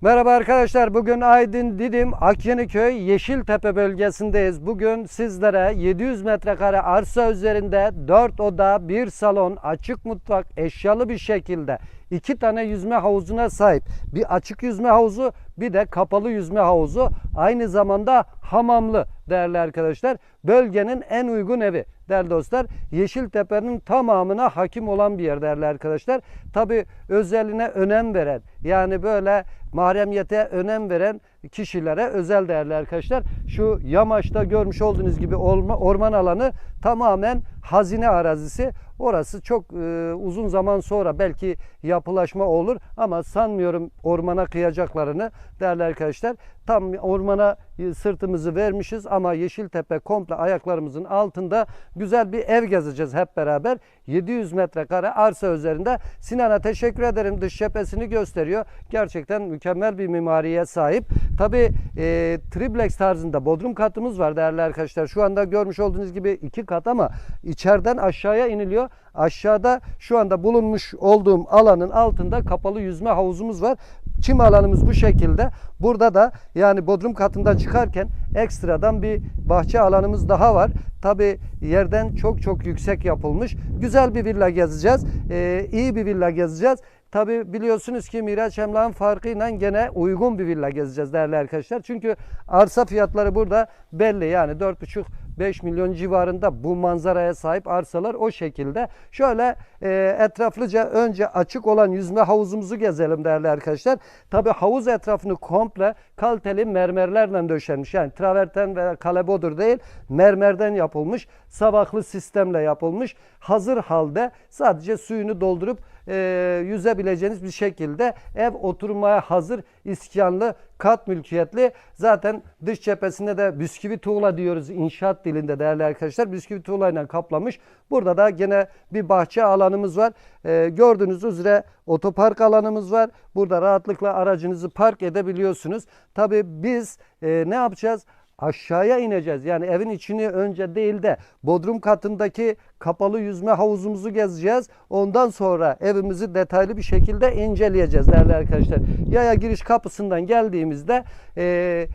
Merhaba arkadaşlar. Bugün Aydın Didim Akyeniköy Yeşiltepe bölgesindeyiz. Bugün sizlere 700 metrekare arsa üzerinde 4 oda, 1 salon, açık mutfak, eşyalı bir şekilde iki tane yüzme havuzuna sahip bir açık yüzme havuzu bir de kapalı yüzme havuzu aynı zamanda hamamlı değerli arkadaşlar. Bölgenin en uygun evi değerli dostlar. Yeşiltepe'nin tamamına hakim olan bir yer değerli arkadaşlar. Tabi özeline önem veren yani böyle mahremiyete önem veren kişilere özel değerli arkadaşlar. Şu yamaçta görmüş olduğunuz gibi orman alanı tamamen hazine arazisi. Orası çok e, uzun zaman sonra belki yapılaşma olur ama sanmıyorum ormana kıyacaklarını değerli arkadaşlar. Tam ormana sırtımızı vermişiz ama Yeşiltepe komple ayaklarımızın altında güzel bir ev gezeceğiz hep beraber. 700 metrekare arsa üzerinde. Sinan'a teşekkür ederim. Dış cephesini gösteriyor. Gerçekten mükemmel bir mimariye sahip. Tabi e, triplex tarzında bodrum katımız var değerli arkadaşlar. Şu anda görmüş olduğunuz gibi iki kat ama içeriden aşağıya iniliyor. Aşağıda şu anda bulunmuş olduğum alanın altında kapalı yüzme havuzumuz var. Çim alanımız bu şekilde. Burada da yani bodrum katından çıkarken ekstradan bir bahçe alanımız daha var. Tabi yerden çok çok yüksek yapılmış. Güzel bir villa gezeceğiz. Ee, iyi bir villa gezeceğiz. Tabi biliyorsunuz ki Miraç Emlak'ın farkıyla gene uygun bir villa gezeceğiz değerli arkadaşlar. Çünkü arsa fiyatları burada belli yani 4,5 5 milyon civarında bu manzaraya sahip arsalar o şekilde. Şöyle e, etraflıca önce açık olan yüzme havuzumuzu gezelim değerli arkadaşlar. Tabi havuz etrafını komple kaliteli mermerlerle döşenmiş. Yani traverten veya kalebodur değil mermerden yapılmış. Sabahlı sistemle yapılmış. Hazır halde sadece suyunu doldurup e, yüzebileceğiniz bir şekilde ev oturmaya hazır iskanlı kat mülkiyetli. Zaten dış cephesinde de bisküvi tuğla diyoruz inşaat dilinde değerli arkadaşlar. Bisküvi tuğlayla kaplamış. Burada da gene bir bahçe alanımız var. E, gördüğünüz üzere otopark alanımız var. Burada rahatlıkla aracınızı park edebiliyorsunuz. Tabii biz e, ne yapacağız? Aşağıya ineceğiz. Yani evin içini önce değil de bodrum katındaki kapalı yüzme havuzumuzu gezeceğiz. Ondan sonra evimizi detaylı bir şekilde inceleyeceğiz değerli arkadaşlar. Yaya giriş kapısından geldiğimizde e,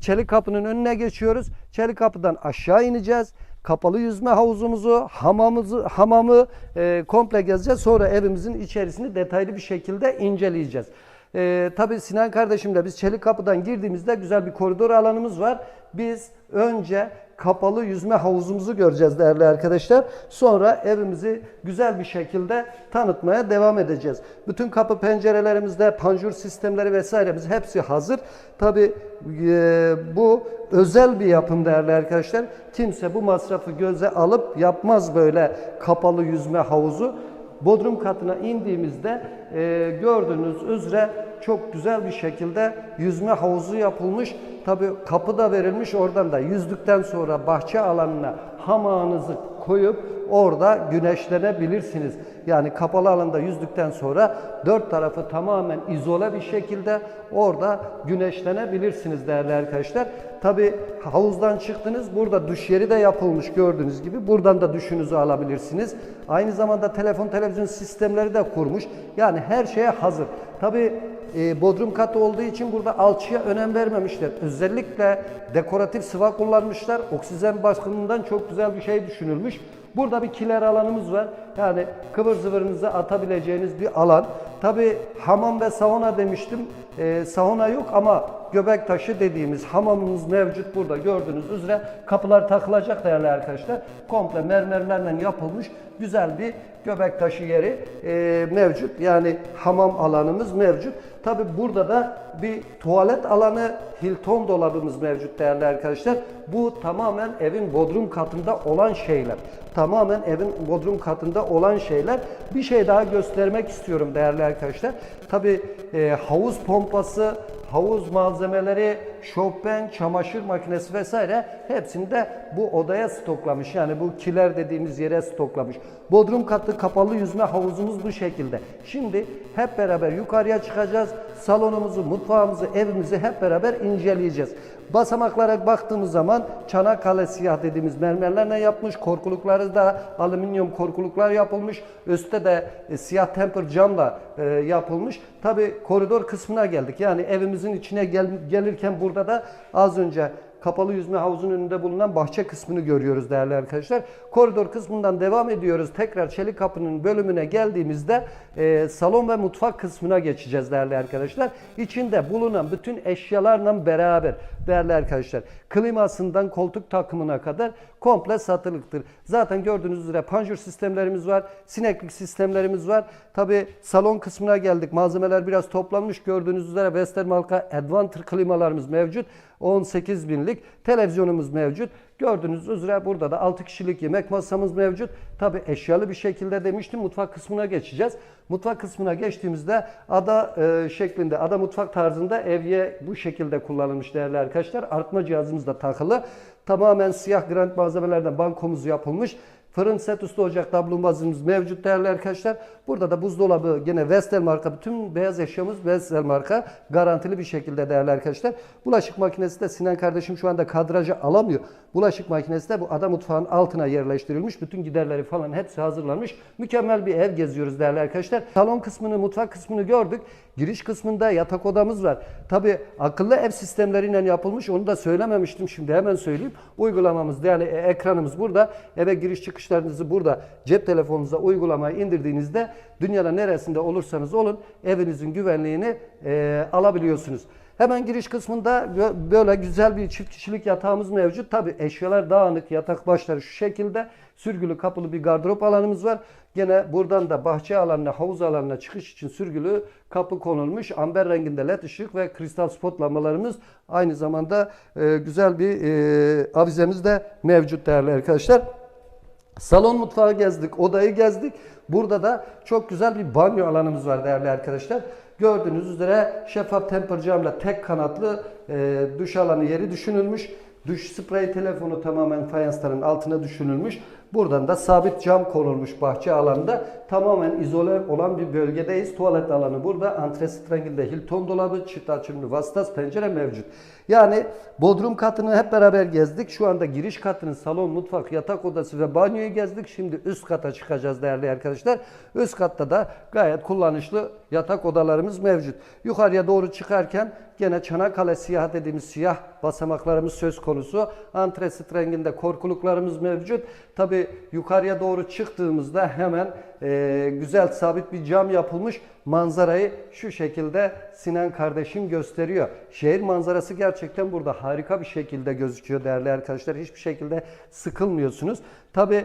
çelik kapının önüne geçiyoruz. Çelik kapıdan aşağı ineceğiz. Kapalı yüzme havuzumuzu, hamamımızı, hamamı e, komple gezeceğiz. Sonra evimizin içerisini detaylı bir şekilde inceleyeceğiz. Ee, tabii Sinan kardeşimle biz Çelik Kapı'dan girdiğimizde güzel bir koridor alanımız var. Biz önce kapalı yüzme havuzumuzu göreceğiz değerli arkadaşlar. Sonra evimizi güzel bir şekilde tanıtmaya devam edeceğiz. Bütün kapı pencerelerimizde panjur sistemleri vesairemiz hepsi hazır. Tabii e, bu özel bir yapım değerli arkadaşlar. Kimse bu masrafı göze alıp yapmaz böyle kapalı yüzme havuzu. Bodrum katına indiğimizde e, gördüğünüz üzere çok güzel bir şekilde yüzme havuzu yapılmış. Tabi kapı da verilmiş oradan da yüzdükten sonra bahçe alanına hamağınızı koyup orada güneşlenebilirsiniz. Yani kapalı alanda yüzdükten sonra dört tarafı tamamen izole bir şekilde orada güneşlenebilirsiniz değerli arkadaşlar. Tabi havuzdan çıktınız burada duş yeri de yapılmış gördüğünüz gibi. Buradan da duşunuzu alabilirsiniz. Aynı zamanda telefon televizyon sistemleri de kurmuş. Yani her şeye hazır. Tabi e, bodrum katı olduğu için burada alçıya önem vermemişler. Özellikle dekoratif sıva kullanmışlar. Oksijen baskınından çok güzel bir şey düşünülmüş. Burada bir kiler alanımız var. Yani kıvır zıvırınızı atabileceğiniz bir alan. Tabi hamam ve sauna demiştim. E, sauna yok ama göbek taşı dediğimiz hamamımız mevcut burada gördüğünüz üzere. Kapılar takılacak değerli arkadaşlar. Komple mermerlerle yapılmış güzel bir göbek taşı yeri e, mevcut. Yani hamam alanımız mevcut. Tabi burada da bir tuvalet alanı Hilton dolabımız mevcut değerli arkadaşlar. Bu tamamen evin bodrum katında olan şeyler. Tamamen evin bodrum katında olan şeyler. Bir şey daha göstermek istiyorum değerli. Tabi e, havuz pompası, havuz malzemeleri, şofben, çamaşır makinesi vesaire hepsini de bu odaya stoklamış. Yani bu kiler dediğimiz yere stoklamış. Bodrum katlı kapalı yüzme havuzumuz bu şekilde. Şimdi hep beraber yukarıya çıkacağız. Salonumuzu, mutfağımızı, evimizi hep beraber inceleyeceğiz. Basamaklara baktığımız zaman Çanakkale siyah dediğimiz mermerlerle yapmış. Korkulukları da alüminyum korkuluklar yapılmış. Üstte de e, siyah temper camla e, yapılmış. Tabi koridor kısmına geldik. Yani evimizin içine gel- gelirken burada da az önce kapalı yüzme havuzunun önünde bulunan bahçe kısmını görüyoruz değerli arkadaşlar. Koridor kısmından devam ediyoruz. Tekrar çelik kapının bölümüne geldiğimizde e, salon ve mutfak kısmına geçeceğiz değerli arkadaşlar. İçinde bulunan bütün eşyalarla beraber değerli arkadaşlar klimasından koltuk takımına kadar komple satılıktır. Zaten gördüğünüz üzere panjur sistemlerimiz var, sineklik sistemlerimiz var. Tabi salon kısmına geldik. Malzemeler biraz toplanmış. Gördüğünüz üzere Western marka Advanter klimalarımız mevcut. 18 binlik televizyonumuz mevcut. Gördüğünüz üzere burada da 6 kişilik yemek masamız mevcut. Tabi eşyalı bir şekilde demiştim mutfak kısmına geçeceğiz. Mutfak kısmına geçtiğimizde ada e, şeklinde, ada mutfak tarzında evye bu şekilde kullanılmış değerli arkadaşlar. Artma cihazımız da takılı. Tamamen siyah granit malzemelerden bankomuz yapılmış. Fırın set üstü ocak tablumbazımız mevcut değerli arkadaşlar. Burada da buzdolabı yine Vestel marka. Bütün beyaz eşyamız Vestel marka. Garantili bir şekilde değerli arkadaşlar. Bulaşık makinesi de Sinan kardeşim şu anda kadrajı alamıyor. Bulaşık makinesi de bu ada mutfağın altına yerleştirilmiş. Bütün giderleri falan hepsi hazırlanmış. Mükemmel bir ev geziyoruz değerli arkadaşlar. Salon kısmını, mutfak kısmını gördük. Giriş kısmında yatak odamız var. Tabi akıllı ev sistemleriyle yapılmış. Onu da söylememiştim. Şimdi hemen söyleyeyim. Uygulamamız yani e- ekranımız burada. Eve giriş çıkışlarınızı burada cep telefonunuza uygulamayı indirdiğinizde dünyanın neresinde olursanız olun evinizin güvenliğini e, alabiliyorsunuz. Hemen giriş kısmında bö- böyle güzel bir çift kişilik yatağımız mevcut. Tabi eşyalar dağınık, yatak başları şu şekilde. Sürgülü kapılı bir gardırop alanımız var. Gene buradan da bahçe alanına, havuz alanına çıkış için sürgülü kapı konulmuş. Amber renginde led ışık ve kristal spot lambalarımız aynı zamanda e, güzel bir e, avizemiz de mevcut değerli arkadaşlar. Salon mutfağı gezdik, odayı gezdik. Burada da çok güzel bir banyo alanımız var değerli arkadaşlar. Gördüğünüz üzere şeffaf temper camla tek kanatlı e, duş alanı yeri düşünülmüş. Duş sprey telefonu tamamen fayansların altına düşünülmüş. Buradan da sabit cam konulmuş bahçe alanında. Tamamen izole olan bir bölgedeyiz. Tuvalet alanı burada. Antresit renginde Hilton dolabı, çift açımlı vasıtas pencere mevcut. Yani bodrum katını hep beraber gezdik. Şu anda giriş katının salon, mutfak, yatak odası ve banyoyu gezdik. Şimdi üst kata çıkacağız değerli arkadaşlar. Üst katta da gayet kullanışlı yatak odalarımız mevcut. Yukarıya doğru çıkarken gene Çanakkale siyah dediğimiz siyah basamaklarımız söz konusu. Antresit renginde korkuluklarımız mevcut. Tabi yukarıya doğru çıktığımızda hemen e, güzel sabit bir cam yapılmış manzarayı şu şekilde Sinan kardeşim gösteriyor. Şehir manzarası gerçekten burada harika bir şekilde gözüküyor değerli arkadaşlar. Hiçbir şekilde sıkılmıyorsunuz. Tabi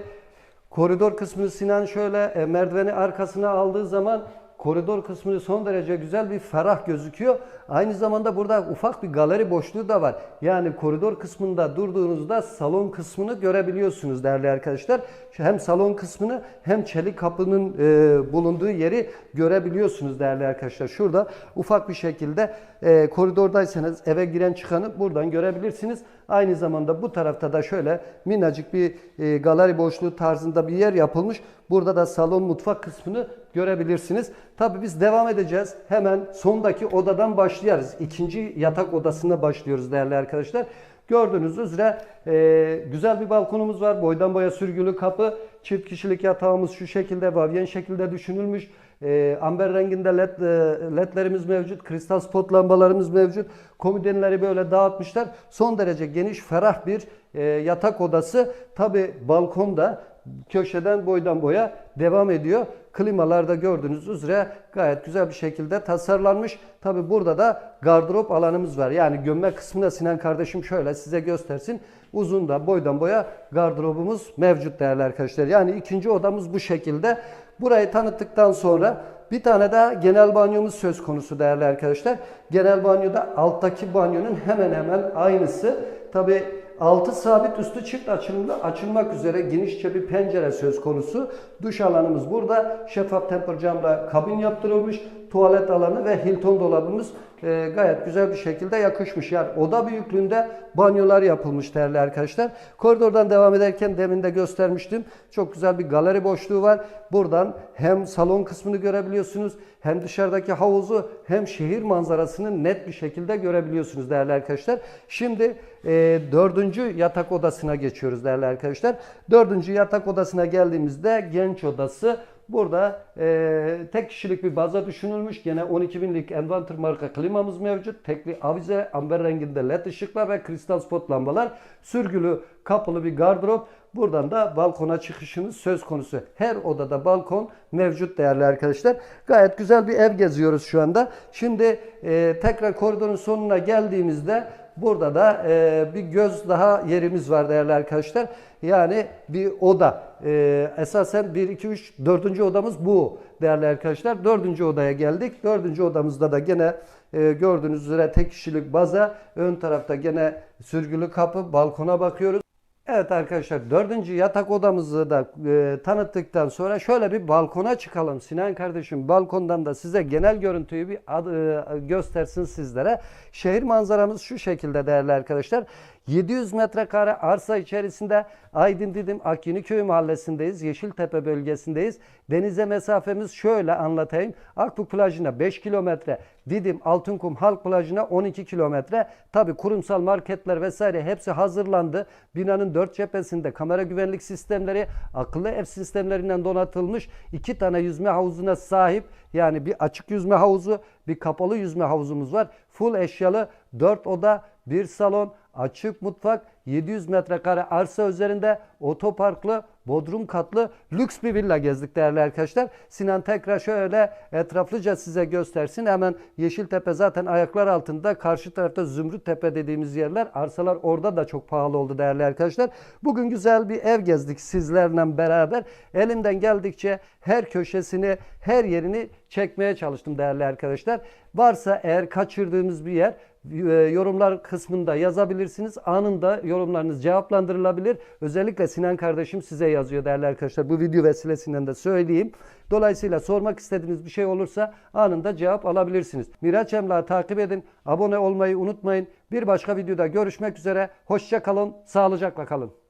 koridor kısmını Sinan şöyle e, merdiveni arkasına aldığı zaman koridor kısmı son derece güzel bir ferah gözüküyor. Aynı zamanda burada ufak bir galeri boşluğu da var. Yani koridor kısmında durduğunuzda salon kısmını görebiliyorsunuz değerli arkadaşlar. Hem salon kısmını hem çelik kapının e, bulunduğu yeri görebiliyorsunuz değerli arkadaşlar. Şurada ufak bir şekilde e, koridordaysanız eve giren çıkanı buradan görebilirsiniz. Aynı zamanda bu tarafta da şöyle minnacık bir e, galeri boşluğu tarzında bir yer yapılmış. Burada da salon mutfak kısmını görebilirsiniz. Tabii biz devam edeceğiz. Hemen sondaki odadan başlayarız. İkinci yatak odasına başlıyoruz değerli arkadaşlar. Gördüğünüz üzere e, güzel bir balkonumuz var. Boydan boya sürgülü kapı. Çift kişilik yatağımız şu şekilde vavyen şekilde düşünülmüş. E, amber renginde led, e, ledlerimiz mevcut. Kristal spot lambalarımız mevcut. Komodinleri böyle dağıtmışlar. Son derece geniş, ferah bir e, yatak odası. Tabi balkonda köşeden boydan boya devam ediyor. Klimalarda gördüğünüz üzere gayet güzel bir şekilde tasarlanmış. Tabi burada da gardırop alanımız var. Yani gömme kısmında Sinan kardeşim şöyle size göstersin. Uzun da boydan boya gardırobumuz mevcut değerli arkadaşlar. Yani ikinci odamız bu şekilde. Burayı tanıttıktan sonra bir tane daha genel banyomuz söz konusu değerli arkadaşlar. Genel banyoda alttaki banyonun hemen hemen aynısı. Tabi altı sabit üstü çift açımlı açılmak üzere genişçe bir pencere söz konusu. Duş alanımız burada. Şeffaf temper camla kabin yaptırılmış. Tuvalet alanı ve Hilton dolabımız e, gayet güzel bir şekilde yakışmış. Yani oda büyüklüğünde banyolar yapılmış değerli arkadaşlar. Koridordan devam ederken demin de göstermiştim. Çok güzel bir galeri boşluğu var. Buradan hem salon kısmını görebiliyorsunuz hem dışarıdaki havuzu hem şehir manzarasını net bir şekilde görebiliyorsunuz değerli arkadaşlar. Şimdi e, dördüncü yatak odasına geçiyoruz değerli arkadaşlar. Dördüncü yatak odasına geldiğimizde genç odası. Burada e, tek kişilik bir baza düşünülmüş. Gene 12 binlik Envanter marka klimamız mevcut. Tekli avize, amber renginde led ışıklar ve kristal spot lambalar. Sürgülü kapılı bir gardırop. Buradan da balkona çıkışınız söz konusu. Her odada balkon mevcut değerli arkadaşlar. Gayet güzel bir ev geziyoruz şu anda. Şimdi e, tekrar koridorun sonuna geldiğimizde Burada da e, bir göz daha yerimiz var değerli arkadaşlar. Yani bir oda. E, esasen 1, 2, 3, 4. odamız bu değerli arkadaşlar. 4. odaya geldik. 4. odamızda da gene e, gördüğünüz üzere tek kişilik baza. Ön tarafta gene sürgülü kapı. Balkona bakıyoruz. Evet arkadaşlar dördüncü yatak odamızı da e, tanıttıktan sonra şöyle bir balkona çıkalım. Sinan kardeşim balkondan da size genel görüntüyü bir ad, e, göstersin sizlere. Şehir manzaramız şu şekilde değerli arkadaşlar. 700 metrekare arsa içerisinde Aydın Didim Akyeniköy mahallesindeyiz. Yeşiltepe bölgesindeyiz. Denize mesafemiz şöyle anlatayım. Akbük plajına 5 kilometre, Didim Altınkum Halk plajına 12 kilometre. Tabi kurumsal marketler vesaire hepsi hazırlandı. Binanın dört cephesinde kamera güvenlik sistemleri, akıllı ev sistemlerinden donatılmış. iki tane yüzme havuzuna sahip. Yani bir açık yüzme havuzu, bir kapalı yüzme havuzumuz var. Full eşyalı 4 oda, bir salon, açık mutfak, 700 metrekare arsa üzerinde otoparklı, bodrum katlı lüks bir villa gezdik değerli arkadaşlar. Sinan tekrar şöyle etraflıca size göstersin. Hemen Yeşiltepe zaten ayaklar altında. Karşı tarafta Zümrüttepe dediğimiz yerler. Arsalar orada da çok pahalı oldu değerli arkadaşlar. Bugün güzel bir ev gezdik sizlerle beraber. Elimden geldikçe her köşesini, her yerini çekmeye çalıştım değerli arkadaşlar. Varsa eğer kaçırdığımız bir yer e, yorumlar kısmında yazabilirsiniz. Anında yorumlarınız cevaplandırılabilir. Özellikle Sinan kardeşim size yazıyor değerli arkadaşlar. Bu video vesilesinden de söyleyeyim. Dolayısıyla sormak istediğiniz bir şey olursa anında cevap alabilirsiniz. Miraç Emlak'ı takip edin. Abone olmayı unutmayın. Bir başka videoda görüşmek üzere. Hoşça kalın. Sağlıcakla kalın.